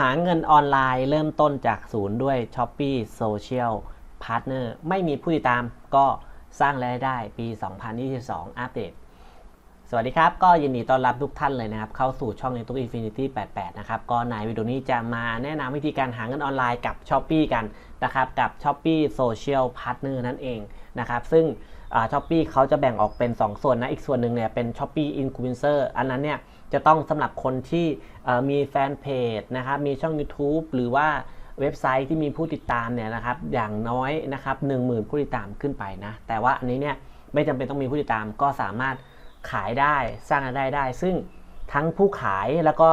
หาเงินออนไลน์เริ่มต้นจากศูนย์ด้วย s h o p e e Social Partner ไม่มีผู้ติดตามก็สร้างรายได้ปี 2022 อัปเดต สวัสดีครับ ก็ยินดีต้อนรับทุกท่านเลยนะครับ เข้าสู่ช่อง YouTube Infinity 88 นะครับ ก็ในวิดีโอนี้จะมาแนะนำวิธีการหาเงินออนไลน์กับ s h o p e e กันนะครับ กับ s h o p e e Social Partner นั่นเองนะครับ ซึ่งช้อปปี้เขาจะแบ่งออกเป็น 2 ส่วนนะ อีกส่วนหนึ่งเนี่ยเป็น s h o p e e Influencer อันนั้นเนี่ย จะต้องสำหรับคนที่มีแฟนเพจนะครับมีช่อง YouTube หรือว่าเว็บไซต์ที่มีผู้ติดตามเนี่ยนะครับอย่างน้อยนะครับ10,000ผู้ติดตามขึ้นไปนะแต่ว่าอันนี้เนี่ยไม่จำเป็นต้องมีผู้ติดตามก็สามารถขายได้สร้างรายได้ได้ ซึ่งทั้งผู้ขายแล้วก็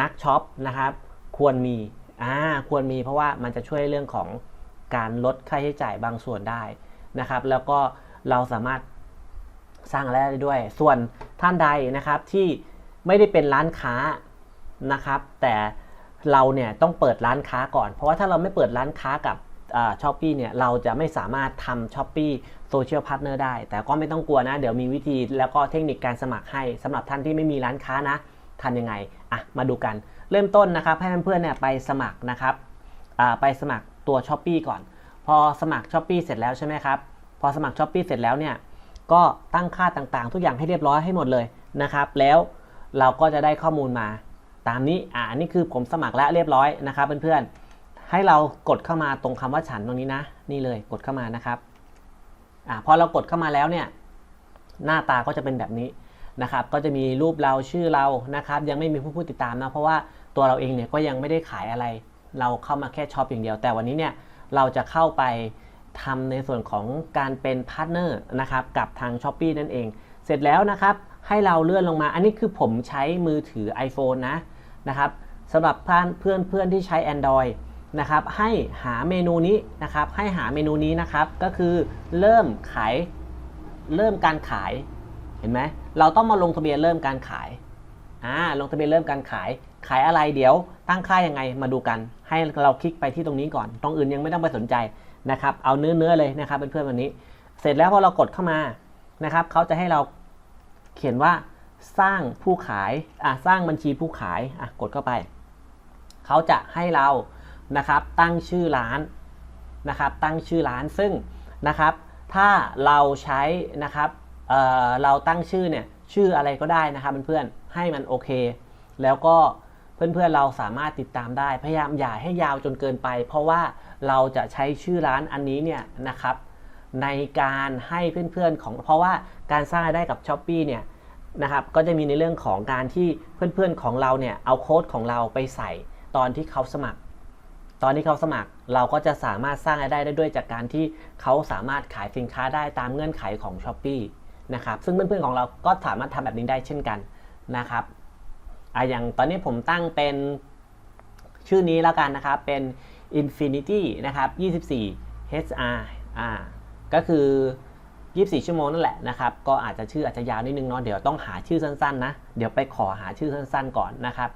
นักช็อปนะครับควรมีอ่าควรมีเพราะว่ามันจะช่วยเรื่องของการลดค่าใช้จ่ายบางส่วนได้นะครับ แล้วก็เราสามารถสร้างรายได้ด้วย ส่วนท่านใดนะครับที่ ไม่ได้เป็นร้านค้านะครับ แต่เราเนี่ยต้องเปิดร้านค้าก่อน เพราะว่าถ้าเราไม่เปิดร้านค้ากับช้อปปี้เนี่ยเราจะไม่สามารถทำช้อปปี้โซเชียลพาร์ทเนอร์ได้ แต่ก็ไม่ต้องกลัวนะ เดี๋ยวมีวิธีแล้วก็เทคนิคการสมัครให้สำหรับท่านที่ไม่มีร้านค้านะทำยังไงอะมาดูกัน เริ่มต้นนะครับ ให้เพื่อนๆเนี่ยไปสมัครนะครับไปสมัครตัวช้อปปีก่อน พอสมัครช้อปปีเสร็จแล้วใช่ไหมครับ พอสมัครช้อปปีเสร็จแล้วเนี่ยก็ตั้งค่าต่างๆ ทุกอย่างให้เรียบร้อยให้หมดเลยนะครับ แล้ว เราก็จะได้ข้อมูลมา ตามนี้อ่านี่คือผมสมัครแล้วเรียบร้อยนะครับเพื่อนๆ ให้เรากดเข้ามาตรงคำว่าฉันตรงนี้นะ นี่เลยกดเข้ามานะครับอ่าพอเรากดเข้ามาแล้วเนี่ยหน้าตาก็จะเป็นแบบนี้นะครับ ก็จะมีรูปเราชื่อเรานะครับ ยังไม่มีผู้ผู้ติดตามนะ เพราะว่าตัวเราเองเนี่ยก็ยังไม่ได้ขายอะไร เราเข้ามาแค่ช็อปอย่างเดียว แต่วันนี้เนี่ยเราจะเข้าไปทำในส่วนของการเป็นพาร์ทเนอร์นะครับกับทาง s h อ p e e นั่นเอง เสร็จแล้วนะครับ ให้เราเลื่อนลงมา อันนี้คือผมใช้มือถือ iPhone นะนะครับสำหรับเพื่อนเพื่อนเพื่อนที่ใช้ Android นะครับให้หาเมนูนี้นะครับให้หาเมนูนี้นะครับก็คือเริ่มขายเริ่มการขายเห็นไหมเราต้องมาลงทะเบียนเริ่มการขายอ่าลงทะเบียนเริ่มการขายขายอะไรเดี๋ยวตั้งค่ายังไงมาดูกัน ให้เราคลิกไปที่ตรงนี้ก่อน ตรงอื่นยังไม่ต้องไปสนใจนะครับเอาเนื้อเนื้อเลยนะครับเพื่อนๆวันนี้ เสร็จแล้วพอเรากดเข้ามานะครับเขาจะให้เรา เขียนว่าสร้างผู้ขายอะสร้างบัญชีผู้ขายอะกดเข้าไป เขาจะให้เรานะครับตั้งชื่อร้านนะครับตั้งชื่อร้านซึ่งนะครับถ้าเราใช้นะครับเเราตั้งชื่อเนี่ยชื่ออะไรก็ได้นะครับเพื่อนๆให้มันโอเค แล้วก็เพื่อนๆเราสามารถติดตามได้พยายามอย่าให้ยาวจนเกินไป เพราะว่าเราจะใช้ชื่อร้านอันนี้เนี่ยนะครับในการให้เพื่อนๆของเพราะว่าการสร้างรายได้กับ s h อ p e e เนี่ย นะครับก็จะมีในเรื่องของการที่เพื่อนๆของเราเนี่ยเอาโค้ดของเราไปใส่ตอนที่เขาสมัคร ตอนที่เขาสมัครเราก็จะสามารถสร้างรายได้ได้ด้วยจากการที่เขาสามารถขายสินค้าได้ตามเงื่อนไขของ s h อ p e e นะครับซึ่งเพื่อนๆของเราก็สามารถทำแบบนี้ได้เช่นกันนะครับอะอย่างตอนนี้ผมตั้งเป็นชื่อนี้แล้วกันนะครับเป็น Infinity นะครับ 24 HR อ่าก็คือ 24 ชั่วโมงนั่นแหละนะครับก็อาจจะชื่ออาจจะยาวนิดนึงเนาะเดี๋ยวต้องหาชื่อสั้นๆนะเดี๋ยวไปขอหาชื่อสั้นๆก่อนนะครับ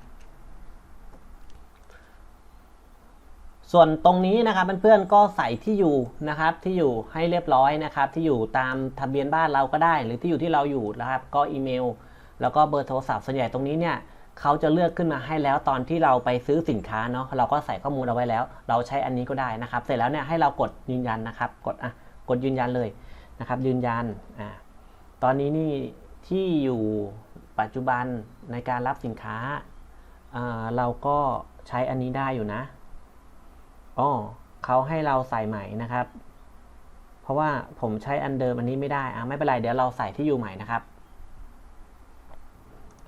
ส่วนตรงนี้นะครับเพื่อนๆก็ใส่ที่อยู่นะครับที่อยู่ให้เรียบร้อยนะครับ ที่อยู่ตามทะเบียนบ้านเราก็ได้ หรือที่อยู่ที่เราอยู่นะครับ ก็อีเมล แล้วก็เบอร์โทรศัพท์ส่วนใหญ่ตรงนี้เนี่ยเขาจะเลือกขึ้นมาให้แล้วตอนที่เราไปซื้อสินค้าเนาะเราก็ใส่ข้อมูลเอาไว้แล้ว เราใช้อันนี้ก็ได้นะครับ เสร็จแล้วเนี่ยให้เรากดยืนยันนะครับ กดอะกดยืนยันเลย นะครับยืนยันอ่าตอนนี้นี่ที่อยู่ปัจจุบันในการรับสินค้าเราก็ใช้อันนี้ได้อยู่นะอ๋อเขาให้เราใส่ใหม่นะครับ เพราะว่าผมใช้อันเดิมอันนี้ไม่ได้อ่าไม่เป็นไรเดี๋ยวเราใส่ที่อยู่ใหม่นะครับ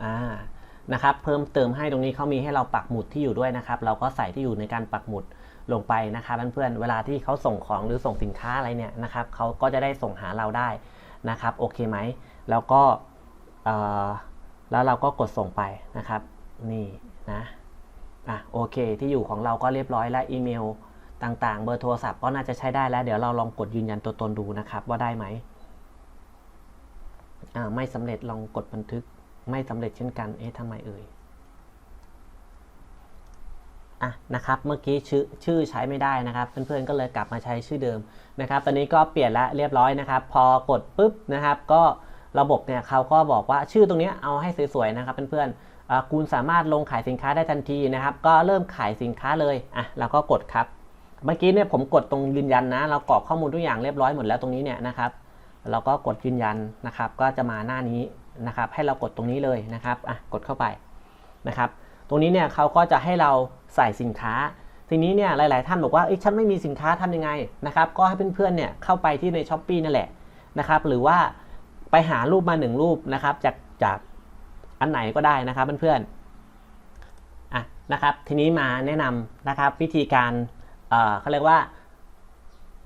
อ่านะครับ เพิ่มเติมให้ตรงนี้เขามีให้เราปักหมุดที่อยู่ด้วยนะครับ เราก็ใส่ที่อยู่ในการปักหมุด ลงไปนะครับเพื่อนๆเวลาที่เขาส่งของหรือส่งสินค้าอะไรเนี่ยนะครับเขาก็จะได้ส่งหาเราได้นะครับโอเคไหมแล้วก็แล้วเราก็กดส่งไปนะครับ นี่นะอะโอเค ที่อยู่ของเราก็เรียบร้อยแล้วอีเมลต่างๆ เบอร์โทรศัพท์ก็น่าจะใช้ได้แล้ว เดี๋ยวเราลองกดยืนยันตัวตนดูนะครับ ว่าได้ไหมอ่าไม่สำเร็จลองกดบันทึกไม่สำเร็จเช่นกันเอ๊ะทำไมเอ่ย อะนะครับเมื่อกี้ชื่อชื่อใช้ไม่ได้นะครับเพื่อนๆก็เลยกลับมาใช้ชื่อเดิมนะครับ ตอนนี้ก็เปลี่ยนแล้วเรียบร้อยนะครับ พอกดปุ๊บนะครับ ก็ระบบเนี่ยเขาก็บอกว่าชื่อตรงนี้เอาให้สวยๆนะครับเพื่อนอ่าคุณสามารถลงขายสินค้าได้ทันทีนะครับ ก็เริ่มขายสินค้าเลยอะเราก็กดครับ เมื่อกี้เนี่ยผมกดตรงยืนยันนะ เรากรอกข้อมูลทุกอย่างเรียบร้อยหมดแล้วตรงนี้เนี่ยนะครับ เราก็กดยืนยันนะครับ ก็จะมาหน้านี้นะครับ ให้เรากดตรงนี้เลยนะครับอะกดเข้าไปนะครับ ตรงนี้เนี่ยเขาก็จะให้เราใส่สินค้า ทีนี้เนี่ยหลาย ๆ ท่านบอกว่าเอ้ยฉันไม่มีสินค้าทำยังไงนะครับก็ให้เพื่อนๆเนี่ยเข้าไปที่ในช้อปปีนั่นแหละนะครับหรือว่าไปหารูปมาหนึ่งรูปนะครับจากจากอันไหนก็ได้นะครับเพื่อนๆอะนะครับทีนี้มาแนะนำนะครับวิธีการเอ่อเขาเรียกว่า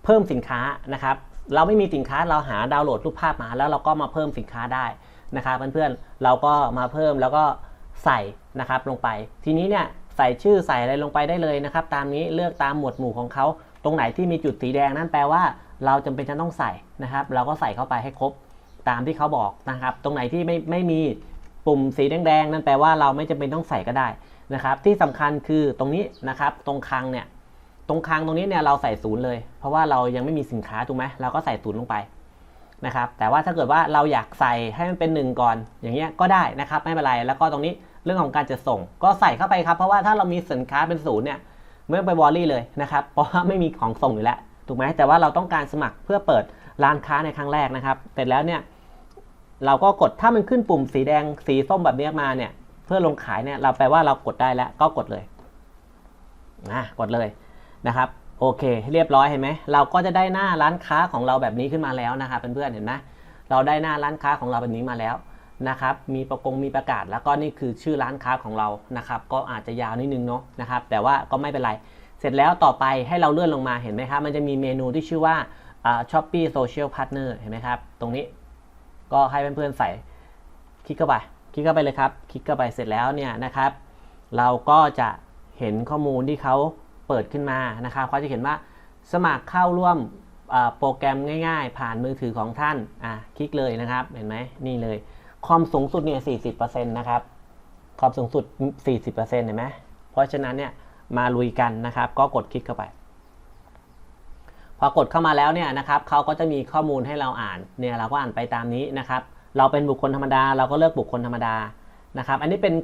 เพิ่มสินค้านะครับ เราไม่มีสินค้าเราหาดาวน์โหลดรูปภาพมา แล้วเราก็มาเพิ่มสินค้าได้นะครับเพื่อนๆเราก็มาเพิ่มแล้วก็ ใส่นะครับลงไป ทีนี้เนี่ยใส่ชื่อใส่อะไรลงไปได้เลยนะครับ ตามนี้เลือกตามหมวดหมู่ของเขา ตรงไหนที่มีจุดสีแดงนั่นแปลว่า เราจำเป็นจะต้องใส่นะครับ เราก็ใส่เข้าไปให้ครบตามที่เขาบอกนะครับ ตรงไหนที่ไม่ไม่มีปุ่มสีแดงๆนั่นแปลว่าเราไม่จำเป็นต้องใส่ก็ได้นะครับ ที่สำคัญคือตรงนี้นะครับ ตรงคลังเนี่ยตรงคลังตรงนี้เนี่ยเราใส่ศูนย์เลย เพราะว่าเรายังไม่มีสินค้าถูกไหมเราก็ใส่ศูนย์ลงไปนะครับ แต่ว่าถ้าเกิดว่าเราอยากใส่ให้มันเป็นหนึ่งก่อน อย่างเงี้ยก็ได้นะครับไม่เป็นไรแล้วก็ตรงนี้ เรื่องของการจะส่ง ก็ใส่เข้าไปครับ เพราะว่าถ้าเรามีสินค้าเป็นศูนย์เนี่ยไม่ต้องไปวอรี่เลยนะครับ เพราะว่าไม่มีของส่งอยู่แล้วถูกไหมแต่ว่าเราต้องการสมัครเพื่อเปิดร้านค้าในครั้งแรกนะครับเสร็จแล้วเนี่ยเราก็กดถ้ามันขึ้นปุ่มสีแดงสีส้มแบบนี้มาเนี่ยเพื่อลงขายเนี่ยเราแปลว่าเรากดได้แล้วก็กดเลยนะกดเลยนะครับโอเค เรียบร้อยเห็นไหมเราก็จะได้หน้าร้านค้าของเราแบบนี้ขึ้นมาแล้วนะครับเพื่อนๆเห็นไหมเราได้หน้าร้านค้าของเราแบบนี้มาแล้ว นะครับ มีประกงมีประกาศ แล้วก็นี่คือชื่อร้านค้าของเรานะครับ ก็อาจจะยาวนิดนึงเนาะนะครับ แต่ว่าก็ไม่เป็นไร เสร็จแล้วต่อไปให้เราเลื่อนลงมาเห็นไหมครับ มันจะมีเมนูที่ชื่อว่าช้อปปี้โซเชียลพาร์ทเนอร์เห็นไหมครับ ตรงนี้ก็ให้เพื่อนๆใส่คลิกเข้าไป คลิกเข้าไปเลยครับ คลิกเข้าไปเสร็จแล้วเนี่ยนะครับ เราก็จะเห็นข้อมูลที่เขาเปิดขึ้นมานะครับเขาจะเห็นว่าสมัครเข้าร่วมโปรแกรมง่าย ๆ ผ่านมือถือของท่าน อะ คลิกเลยนะครับ เห็นไหมนี่เลย ความสูงสุดเนี่ย40%นะครับความสูงสุด 40%เห็นไหมเพราะฉะนั้นเนี่ยมาลุยกันนะครับ ก็กดคลิกเข้าไป พอกดเข้ามาแล้วเนี่ยนะครับเขาก็จะมีข้อมูลให้เราอ่านเนี่ยเราก็อ่านไปตามนี้นะครับ เราเป็นบุคคลธรรมดา เราก็เลือกบุคคลธรรมดานะครับ อันนี้เป็น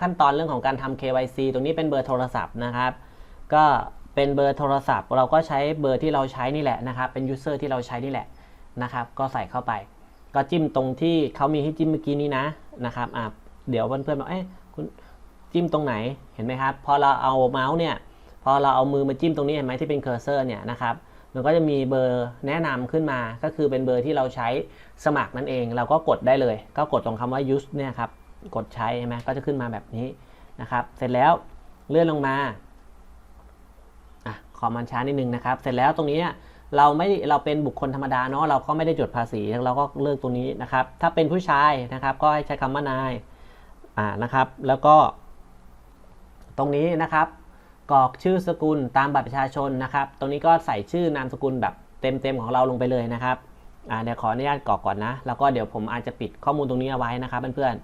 ขั้นตอนเรื่องของการทำ KYC ตรงนี้เป็นเบอร์โทรศัพท์นะครับ ก็เป็นเบอร์โทรศัพท์ เราก็ใช้เบอร์ที่เราใช้นี่แหละนะครับ เป็นยูเซอร์ที่เราใช้นี่แหละนะครับ ก็ใส่เข้าไป ก็จิ้มตรงที่เขามีให้จิ้มเมื่อกี้นี้นะนะครับอะเดี๋ยวเพื่อนๆบอกเอ้ยคุณจิ้มตรงไหนเห็นไหมครับ พอเราเอาเมาส์เนี่ยพอเราเอามือมาจิ้มตรงนี้เห็นไหมที่เป็นเคอร์เซอร์เนี่ยนะครับมันก็จะมีเบอร์แนะนำขึ้นมาก็คือเป็นเบอร์ที่เราใช้สมัครนั่นเอง เราก็กดได้เลย ก็กดตรงคำว่า use เนี่ยครับกดใช้ใช่ไหมก็จะขึ้นมาแบบนี้นะครับ เสร็จแล้วเลื่อนลงมาอะขอมันช้านิดนึงนะครับ เสร็จแล้วตรงนี้ เราไม่เราเป็นบุคคลธรรมดาเนาะเราก็ไม่ได้จดภาษีเราก็เลือกตรงนี้นะครับ ถ้าเป็นผู้ชายนะครับก็ให้ใช้คำว่านายอ่านะครับ แล้วก็ ตรงนี้นะครับกรอกชื่อสกุลตามบัตรประชาชนนะครับ ตรงนี้ก็ใส่ชื่อนามสกุลแบบเต็มๆของเราลงไปเลยนะครับอ่าเดี๋ยวขออนุญาตกรอกก่อนนะ แล้วก็เดี๋ยวผมอาจจะปิดข้อมูลตรงนี้เอาไว้นะครับเพื่อน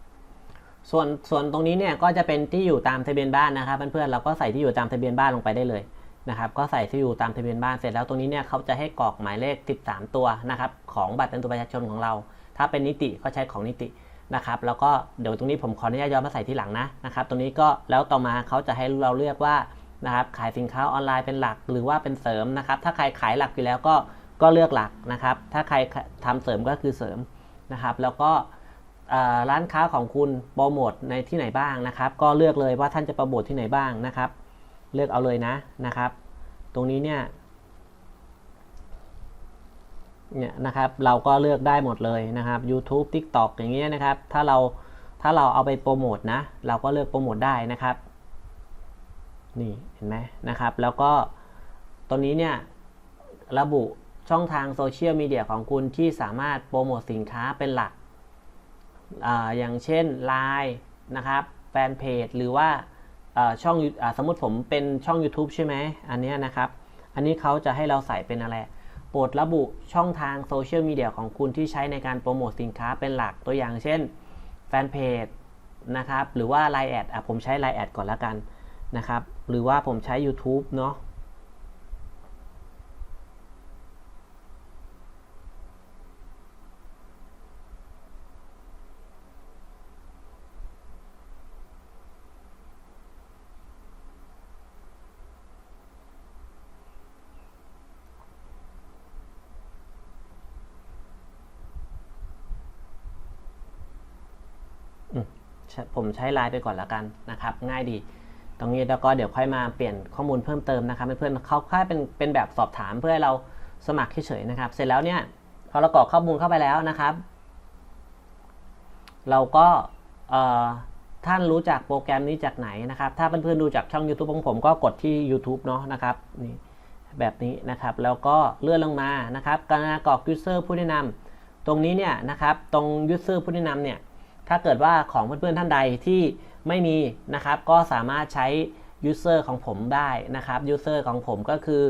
ๆส่วนส่วนตรงนี้เนี่ยก็จะเป็นที่อยู่ตามทะเบียนบ้านนะครับเพื่อนๆเราก็ใส่ที่อยู่ตามทะเบียนบ้านลงไปได้เลย นะครับก็ใส่ที่อยู่ตามทะเบียนบ้านเสร็จแล้วตรงนี้เนี่ยเขาจะให้กรอกหมายเลข 13 ตัวนะครับของบัตรประจำตัวประชาชนของเรา ถ้าเป็นนิติก็ใช้ของนิตินะครับแล้วก็เดี๋ยวตรงนี้ผมขออนุญาตย้อนมาใส่ที่หลังนะนะครับตรงนี้ก็แล้วต่อมาเขาจะให้เราเลือกว่านะครับขายสินค้าออนไลน์เป็นหลักหรือว่าเป็นเสริมนะครับถ้าใครขายหลักอยู่แล้วก็ก็เลือกหลักนะครับถ้าใครทำเสริมก็คือเสริมนะครับแล้วก็ร้านค้าของคุณโปรโมทในที่ไหนบ้างนะครับก็เลือกเลยว่าท่านจะโปรโมทที่ไหนบ้างนะครับ เลือกเอาเลยนะนะครับ ตรงนี้เนี่ยเนี่ยนะครับเราก็เลือกได้หมดเลยนะครับ YouTube TikTok อย่างเงี้ยนะครับ ถ้าเราถ้าเราเอาไปโปรโมทนะ เราก็เลือกโปรโมทได้นะครับ นี่เห็นไหมนะครับ แล้วก็ตัวนี้เนี่ยระบุช่องทางโซเชียลมีเดียของคุณที่สามารถโปรโมทสินค้าเป็นหลักออย่างเช่น Line นะครับแฟนเพจหรือว่า ช่องอสมมติผมเป็นช่อง YouTube ใช่ไหมอันนี้นะครับ อันนี้เขาจะให้เราใส่เป็นอะไรโปรดระบุช่องทางโซเชียลมีเดียของคุณที่ใช้ในการโปรโมทสินค้าเป็นหลักตัวอย่างเช่นแฟนเพจนะครับหรือว่า Line แอดผมใช้ Line แอดก่อนละกันนะครับหรือว่าผมใช้ YouTube เนาะ ใช้ ผมใช้ไลน์ไปก่อนล้วกันนะครับ ง่ายดี ตรงนี้แล้วก็เดี๋ยวค่อยมาเปลี่ยนข้อมูลเพิ่มเติมนะครับเพื่อนๆเขาค่เป็นเป็นแบบสอบถามเพื่อให้เราสมัครเฉยๆนะครับ เสร็จแล้วเนี่ยพอเรากรอกข้อมูลเข้าไปแล้วนะครับ เราก็ท่านรู้จักโปรแกรมนี้จากไหนนะครับ ถ้าเพื่อนๆดูจากช่อง YouTube ของผมก็กดที่ YouTube เนาะนะครับนี่แบบนี้นะครับ แล้วก็เลื่อนลงมานะครับ การกรอก user ผู้แนะนำตรงนี้เนี่ยนะครับ ตรง user ผู้แนะนำเนี่ย ถ้าเกิดว่าของเพื่อนๆท่านใดที่ไม่มีนะครับ ก็สามารถใช้ user ของผมได้นะครับ user ของผมก็คือ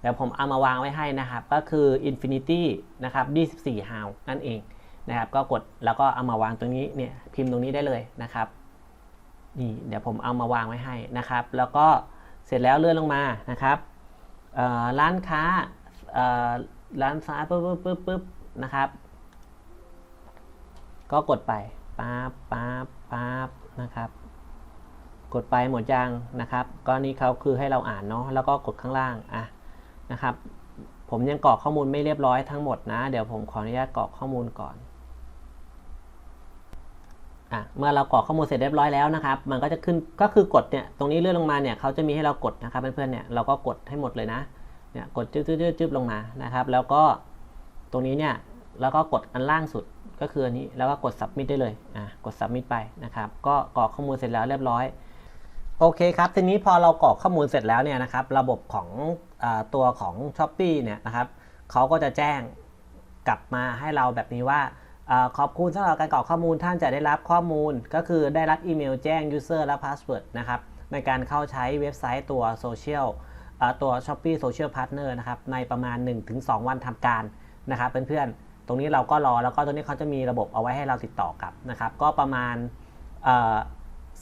เดี๋ยวผมเอามาวางไว้ให้นะครับ ก็คือ infinity นะครับ24 how นั่นเองนะครับ ก็กดแล้วก็เอามาวางตรงนี้เนี่ยพิมพ์ตรงนี้ได้เลยนะครับนี่เดี๋ยวผมเอามาวางไว้ให้นะครับ แล้วก็เสร็จแล้วเลื่อนลงมานะครับร้านค้าร้านค้าปุ๊บปุ๊บปุ๊บปุ๊บนะครับ ก็กดไป ป๊าบป๊าบป๊าบนะครับ กดไปหมดยังนะครับก็นี่เขาคือให้เราอ่านเนาะแล้วก็กดข้างล่างอะนะครับ ผมยังกรอกข้อมูลไม่เรียบร้อยทั้งหมดนะ เดี๋ยวผมขออนุญาตกรอกข้อมูลก่อนอะเมื่อเรากรอกข้อมูลเสร็จเรียบร้อยแล้วนะครับ มันก็จะขึ้นก็คือกดเนี่ยตรงนี้เลื่อนลงมาเนี่ยเขาจะมีให้เรากดนะครับเพื่อนๆเนี่ยเราก็กดให้หมดเลยนะเนี่ยกดจึ๊บจึ๊บจึ๊บจึ๊บลงมานะครับ แล้วก็ตรงนี้เนี่ยแล้วก็กดอันล่างสุด ก็คืออันนี้แล้วก็กด submit ได้เลยอะกด submit ไปนะครับ ก็กรอกข้อมูลเสร็จแล้วเรียบร้อยโอเคครับทีนี้พอเรากรอกข้อมูลเสร็จแล้วเนี่ยนะครับระบบของอตัวของ s h อ p e e เนี่ยนะครับเขาก็จะแจ้งกลับมาให้เราแบบนี้ว่าอขอบคุณสำหรับการกรอกข้อมูลท่านจะได้รับข้อมูล ก็คือได้รับอีเมลแจ้ง user และ password นะครับในการเข้าใช้เว็บไซต์ตัว social อ่าตัว Shopee Social Partner นะครับในประมาณ 1-2 วันทำการนะครับเพื่อนๆ ตรงนี้เราก็รอแล้วก็ตรงนี้เขาจะมีระบบเอาไว้ให้เราติดต่อกลับนะครับ ก็ประมาณ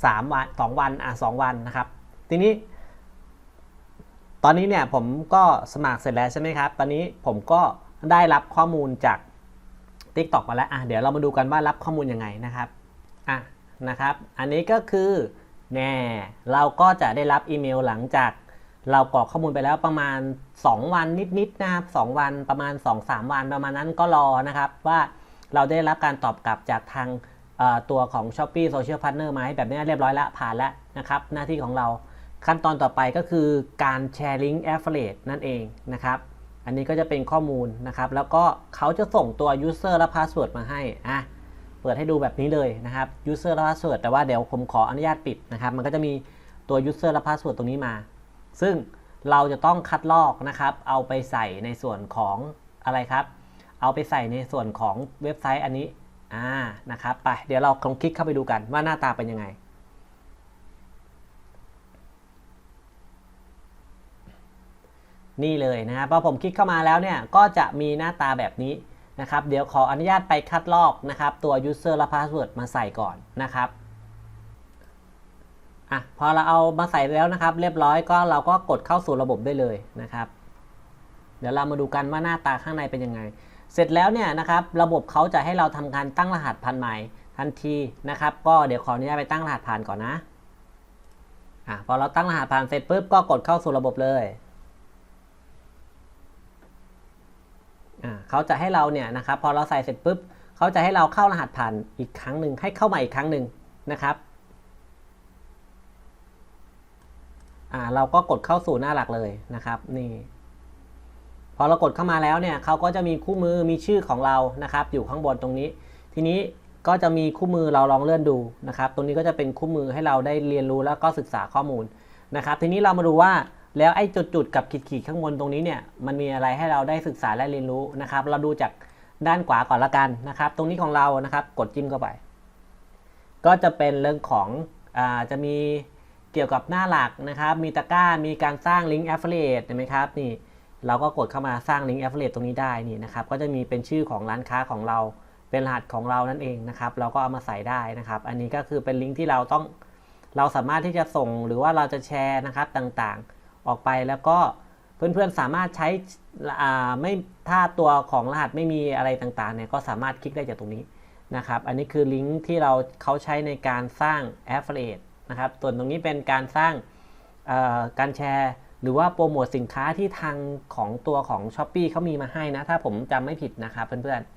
สามวันสองวันอะสองวันนะครับ ทีนี้ ตอนนี้เนี่ยผมก็สมัครเสร็จแล้วใช่ไหมครับ ตอนนี้ผมก็ได้รับข้อมูลจาก TikTok มาแล้วอะเดี๋ยวเรามาดูกันว่ารับข้อมูลยังไงนะครับอะนะครับ อันนี้ก็คือแน่เราก็จะได้รับอีเมลหลังจาก เรากรอกข้อมูลไปแล้วประมาณ 2 วันนิดๆนะครับ2วันประมาณ 2-3 วันประมาณนั้นก็รอนะครับว่าเราได้รับการตอบกลับจากทางตัวของ Shopee Social Partner ไหมแบบนี้เรียบร้อยล้วผ่านแล้วนะครับหน้าที่ของเราขั้นตอนต่อไปก็คือการแชร์ลิงก์ Affiliate นั่นเองนะครับอันนี้ก็จะเป็นข้อมูลนะครับ แล้วก็เขาจะส่งตัว user และ password มาให้อะเปิดให้ดูแบบนี้เลยนะครับ user และ password แต่ว่าเดี๋ยวผมขออนุญาตปิดนะครับ มันก็จะมีตัว user และ password ตรงนี้มา ซึ่งเราจะต้องคัดลอกนะครับ เอาไปใส่ในส่วนของอะไรครับ เอาไปใส่ในส่วนของเว็บไซต์อันนี้อ่านะครับไปเดี๋ยวเราลองคลิกเข้าไปดูกันว่าหน้าตาเป็นยังไงนี่เลยนะครับพอผมคลิกเข้ามาแล้วเนี่ยก็จะมีหน้าตาแบบนี้นะครับ เดี๋ยวขออนุญาตไปคัดลอกนะครับ ตัว user และ password มาใส่ก่อนนะครับ อะพอเราเอามาใส่แล้วนะครับ เรียบร้อยก็เราก็กดเข้าสู่ระบบได้เลยนะครับ เดี๋ยวเรามาดูกันว่าหน้าตาข้างในเป็นยังไง เสร็จแล้วเนี่ยนะครับระบบเขาจะให้เราทำการตั้งรหัสผ่านใหม่ทันทีนะครับ ก็เดี๋ยวขออนุญาตไปตั้งรหัสผ่านก่อนนะอะพอเราตั้งรหัสผ่านเสร็จปุ๊บก็กดเข้าสู่ระบบเลยอ่าเขาจะให้เราเนี่ยนะครับ พอเราใส่เสร็จปุ๊บเขาจะให้เราเข้ารหัสผ่านอีกครั้งหนึ่งให้เข้ามาอีกครั้งหนึ่งนะครับ อ่าเราก็กดเข้าสู่หน้าหลักเลยนะครับนี่พอเรากดเข้ามาแล้วเนี่ยเขาก็จะมีคู่มือมีชื่อของเรานะครับ อยู่ข้างบนตรงนี้ ทีนี้ก็จะมีคู่มือเราลองเลื่อนดูนะครับ ตรงนี้ก็จะเป็นคู่มือให้เราได้เรียนรู้แล้วก็ศึกษาข้อมูลนะครับ ทีนี้เรามาดูว่าแล้วไอ้จุดๆกับขีดๆข้างบนตรงนี้เนี่ยมันมีอะไรให้เราได้ศึกษาและเรียนรู้นะครับ เราดูจากด้านขวาก่อนละกันนะครับ ตรงนี้ของเรานะครับ กดจิ้มเข้าไป ก็จะเป็นเรื่องของอาจะมี เกี่ยวกับหน้าหลักนะครับ มีตะกร้า มีการสร้างลิงก์ affiliate เห็นไหมครับ นี่เราก็กดเข้ามาสร้างลิงก์ affiliate ตรงนี้ได้นี่นะครับ ก็จะมีเป็นชื่อของร้านค้าของเรา เป็นรหัสของเรานั่นเองนะครับ เราก็เอามาใส่ได้นะครับ อันนี้ก็คือเป็นลิงก์ที่เราต้อง เราสามารถที่จะส่งหรือว่าเราจะแชร์นะครับต่างๆ ออกไปแล้วก็เพื่อนๆสามารถใช้ไม่ถ้าตัวของรหัสไม่มีอะไรต่างๆเนี่ยก็สามารถคลิกได้จากตรงนี้นะครับ อันนี้คือลิงก์ที่เราเขาใช้ในการสร้าง affiliate นะครับ ส่วนตรงนี้เป็นการสร้างการแชร์ หรือว่าโปรโมทสินค้าที่ทางของตัวของ s h อ p e e เขามีมาให้นะ ถ้าผมจำไม่ผิดนะครับเพื่อนๆ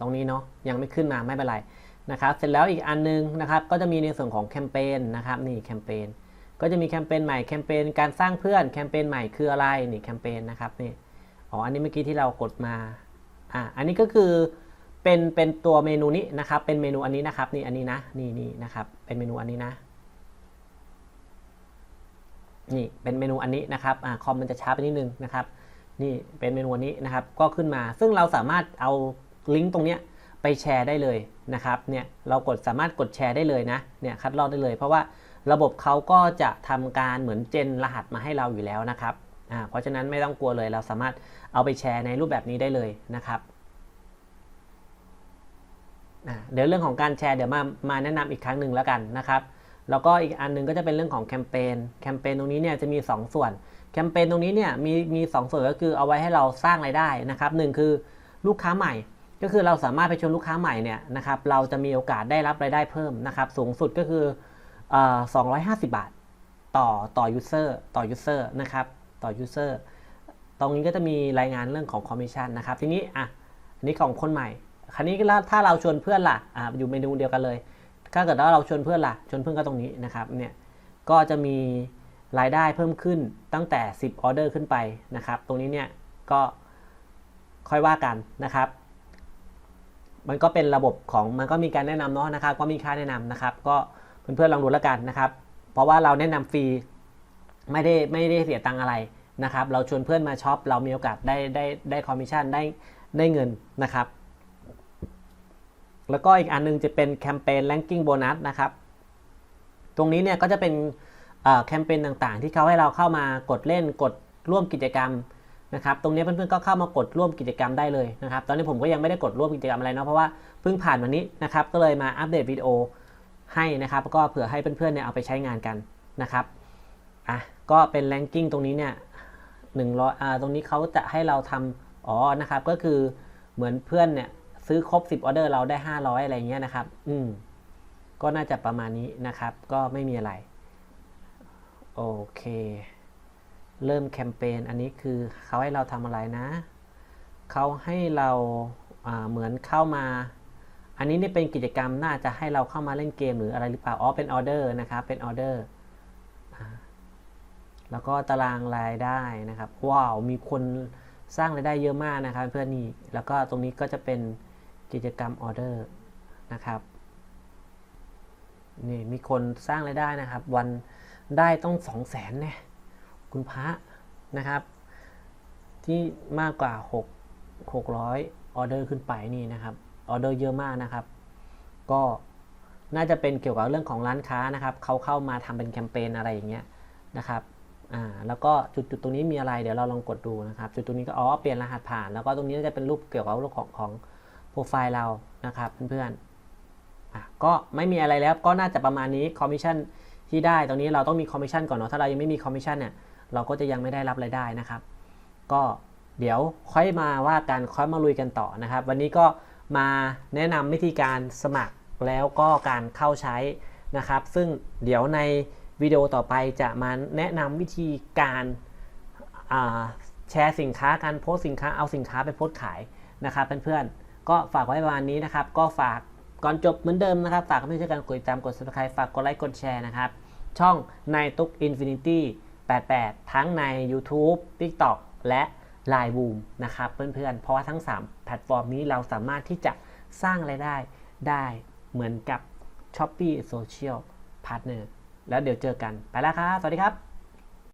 ตรงนี้เนาะยังไม่ขึ้นมาไม่เป็นไรนะครับ เสร็จแล้วอีกอันนึงนะครับก็จะมีในส่วนของแคมเปญนะครับนี่แคมเปญก็จะมีแคมเปญใหม่แคมเปญการสร้างเพื่อนแคมเปญใหม่คืออะไรนี่แคมเปญนะครับนี่อ๋ออันนี้เมื่อกี้ที่เรากดมาอ่าอันนี้ก็คือ เป็นเป็นตัวเมนูนี้นะครับ เป็นเมนูอันนี้นะครับนี่อันนี้นะนี่นี่นะครับ เป็นเมนูอันนี้นะนี่เป็นเมนูอันนี้นะครับอ่าคอมมันจะช้าไปนิดนึงนะครับ นี่เป็นเมนูอันนี้นะครับ ก็ขึ้นมา ซึ่งเราสามารถเอาลิงก์ตรงเนี้ยไปแชร์ได้เลยนะครับ เนี่ยเรากดสามารถกดแชร์ได้เลยนะ เนี่ยคัดลอกได้เลย เพราะว่าระบบเขาก็จะทำการเหมือนเจนรหัสมาให้เราอยู่แล้วนะครับ อ่า เพราะฉะนั้นไม่ต้องกลัวเลย เราสามารถเอาไปแชร์ในรูปแบบนี้ได้เลยนะครับ อ่าเดี๋ยวเรื่องของการแชร์เดี๋ยวมามาแนะนำอีกครั้งหนึ่งแล้วกันนะครับแล้วก็อีกอันหนึงก็จะเป็นเรื่องของแคมเปญแคมเปญตรงนี้เนี่ยจะมี 2 ส่วนแคมเปญตรงนี้เนี่ยมีมีสองส่วนก็คือเอาไว้ให้เราสร้างรายได้นะครับหนึ่งคือลูกค้าใหม่ ก็คือเราสามารถไปชวนลูกค้าใหม่เนี่ยนะครับเราจะมีโอกาสได้รับรายได้เพิ่มนะครับสูงสุดก็คือเอ่อ250บาทต่อต่อ user ต่อ user นะครับต่อ user ตรงนี้ก็จะมีรายงานเรื่องของคอมมิชชั่นนะครับทีนี้อะอันนี้ของคนใหม่ คราวนี้ถ้าเราชวนเพื่อนล่ะอะอยู่เมนูเดียวกันเลย ถ้าเกิดว่าเราชวนเพื่อนล่ะ ชวนเพื่อนก็ตรงนี้นะครับ เนี่ย ก็จะมีรายได้เพิ่มขึ้นตั้งแต่ 10ออเดอร์ขึ้นไปนะครับ ตรงนี้เนี่ยก็ค่อยว่ากันนะครับ มันก็เป็นระบบของมันก็มีการแนะนำเนาะนะครับ ก็มีค่าแนะนำนะครับ ก็เพื่อนๆลองดูแล้วกันนะครับ เพราะว่าเราแนะนำฟรีไม่ได้ไม่ได้เสียตังอะไรนะครับ เราชวนเพื่อนมาช็อป เรามีโอกาสได้ได้ได้คอมมิชชั่นได้ได้เงินนะครับ แล้วก็อีกอันนึงจะเป็นแคมเปญแลนกิ้งโบนัสนะครับ ตรงนี้เนี่ยก็จะเป็นแคมเปญต่างๆ ที่เขาให้เราเข้ามากดเล่นกดร่วมกิจกรรมนะครับ ตรงนี้เพื่อนๆก็เข้ามากดร่วมกิจกรรมได้เลยนะครับ ตอนนี้ผมก็ยังไม่ได้กดร่วมกิจกรรมอะไรเนาะเพราะว่าเพิ่งผ่านวันนี้นะครับ ก็เลยมาอัปเดตวิดีโอให้นะครับ ก็เผื่อให้เพื่อนๆเนี่ยเอาไปใช้งานกันนะครับ อะ ก็เป็นแรงกิ้งตรงนี้เนี่ยหนึ่งร้อยอ่า ตรงนี้เขาจะให้เราทำอ๋อ นะครับ ก็คือเหมือนเพื่อนเนี่ย ซื้อครบ 10ออเดอร์เราได้ 500 อะไรเงี้ยนะครับ อืม ก็น่าจะประมาณนี้นะครับ ก็ไม่มีอะไร โอเค เริ่มแคมเปญ อันนี้คือเขาให้เราทำอะไรนะ เขาให้เราเหมือนเข้ามา อันนี้นี่เป็นกิจกรรมน่าจะให้เราเข้ามาเล่นเกมหรืออะไรหรือเปล่า อ๋อ เป็นออเดอร์นะครับ เป็นออเดอร์แล้วก็ตารางรายได้นะครับ ว้าว มีคนสร้างรายได้เยอะมากนะครับ เพื่อนนี่ แล้วก็ตรงนี้ก็จะเป็น กิจกรรมออเดอร์นะครับนี่มีคนสร้างรายได้นะครับ วันได้ต้องสองแสนเนี่ยคุณพระนะครับ ที่มากกว่า 6 600ออเดอร์ขึ้นไปนี่นะครับออเดอร์เยอะมากนะครับ ก็น่าจะเป็นเกี่ยวกับเรื่องของร้านค้านะครับเขาเข้ามาทำเป็นแคมเปญอะไรอย่างเงี้ยนะครับอ่าแล้วก็จุดจุดตรงนี้มีอะไรเดี๋ยวเราลองกดดูนะครับ จุดตรงนี้ก็อ๋อเปลี่ยนรหัสผ่าน แล้วก็ตรงนี้จะเป็นรูปเกี่ยวกับเรื่องของของ โปรไฟล์เรานะครับเพื่อนๆก็ไม่มีอะไรแล้วก็น่าจะประมาณนี้คอมมิชชั่นที่ได้ตรงนี้เราต้องมีคอมมิชชั่นก่อนเนาะถ้าเรายังไม่มีคอมมิชชั่นเนี่ยเราก็จะยังไม่ได้รับรายได้นะครับ ก็เดี๋ยวค่อยมาว่ากันค่อยมาลุยกันต่อนะครับ วันนี้ก็มาแนะนำวิธีการสมัครแล้วก็การเข้าใช้นะครับ ซึ่งเดี๋ยวในวิดีโอต่อไปจะมาแนะนำวิธีการแชร์สินค้าการโพสสินค้าเอาสินค้าไปโพสขายนะครับเพื่อนๆ ก็ฝากไว้ประมาณนี้นะครับ ก็ฝากก่อนจบเหมือนเดิมนะครับ ฝากเพื่อนๆช่กันกดติดตามกด subscribe ฝากกดไลค์กดแชร์นะครับ ช่องในตุก Infinity 88 ทั้งใน YouTube TikTok และ Line Boom นะครับเพื่อนๆ เพราะว่าทั้ง 3 แพลตฟอร์มนี้เราสามารถที่จะสร้างไรายได้ได้เหมือนกับ Shopee Social Partner แล้วเดี๋ยวเจอกันไปแล้วครับ สวัสดีครับ